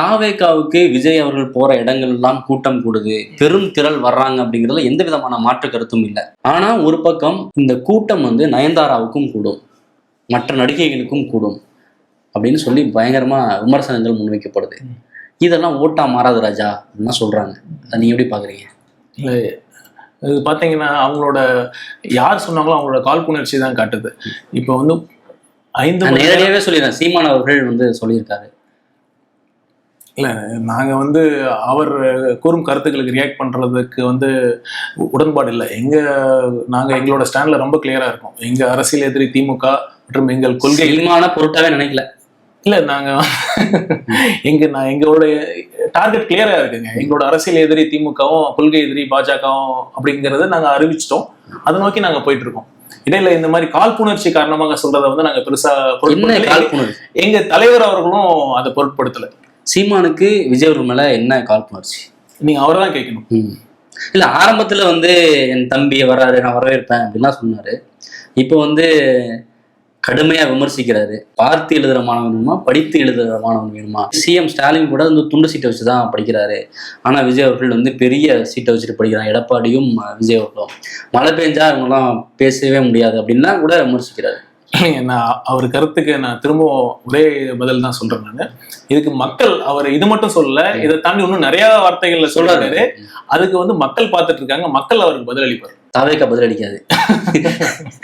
தாவேகாவுக்கு விஜய் அவர்கள் போற இடங்கள் எல்லாம் கூட்டம் கூடுது. பெரும் திரள் வர்றாங்க அப்படிங்கிறதுல எந்த விதமான மாற்று கருத்தும் இல்லை. ஆனா ஒரு பக்கம் இந்த கூட்டம் வந்து நயன்தாராவுக்கும் கூடும். மற்ற நடிகைகளுக்கும் கூடும். அப்படின்னு சொல்லி பயங்கரமா விமர்சனங்கள் முன்வைக்கப்படுது. இதெல்லாம் ஓட்டா மாறாது ராஜா அப்படின்னு சொல்றாங்க. அதை நீங்க எப்படி பாக்குறீங்க? இல்லை இது பார்த்தீங்கன்னா அவங்களோட யார் சொன்னாங்களோ அவங்களோட காழ்ப்புணர்ச்சி தான் காட்டுது. இப்போ வந்து ஐந்து நேரடியாவே சொல்லிடுறேன். சீமான் அவர்கள் வந்து சொல்லியிருக்காரு. இல்லை நாங்கள் வந்து அவர் கூறும் கருத்துக்களுக்கு ரியாக்ட் பண்ணுறதுக்கு வந்து உடன்பாடு இல்லை. எங்கள் நாங்கள் எங்களோட ஸ்டாண்டில் ரொம்ப கிளியராக இருக்கோம். எங்கள் அரசியல் எதிரி திமுக மற்றும் எங்கள் கொள்கை சீமான பொருட்டாவே நினைக்கல. இல்லை நாங்கள் எங்க நான் எங்களோட டார்கெட் கிளியராக இருக்குங்க. எங்களோட அரசியல் எதிரி திமுகவும் கொள்கை எதிரி பாஜகவும் அப்படிங்கிறத நாங்கள் அறிவிச்சிட்டோம். அதை நோக்கி நாங்கள் போயிட்டு இருக்கோம் இடையில இந்த மாதிரி காழ்ப்புணர்ச்சி காரணமாக சொல்றதை வந்து நாங்க பெருசா எங்க தலைவர் அவர்களும் அதை பொருட்படுத்தல. சீமானுக்கு விஜய் அவர்கள் மேல என்ன காழ்ப்புணர்ச்சி நீங்க அவரை தான் கேட்கணும். இல்ல ஆரம்பத்துல வந்து என் தம்பி வராரு நான் வரவேற்பேன் அப்படின்லாம் சொன்னாரு. இப்போ வந்து கடுமையா விமர்சிக்கிறாரு. பார்த்து எழுதுற மாணவன் வேணுமா? படித்து எழுதுற மாணவன் வேணுமா? சிஎம் ஸ்டாலின் கூட வந்து துண்டு சீட்டை வச்சு தான் படிக்கிறாரு. ஆனா விஜய் அவர்கள் வந்து பெரிய சீட்டை வச்சுட்டு படிக்கிறான் எடப்பாடியும் விஜய் அவர்களும். மழை பெஞ்சா இவங்கெல்லாம் பேசவே முடியாது அப்படின்லாம் கூட விமர்சிக்கிறாரு. நான் அவர் கருத்துக்கு நான் திரும்பவும் ஒரே பதில் தான் சொல்றேன் நான். இதுக்கு மக்கள் அவர் இது மட்டும் சொல்லல இதை தாண்டி இன்னும் நிறைய வார்த்தைகள்ல சொல்றாரு. சொல்றாரு அதுக்கு வந்து மக்கள் பார்த்துட்டு இருக்காங்க. மக்கள் அவருக்கு பதிலளிப்பார். தாவேக்கா பதிலளிக்காது.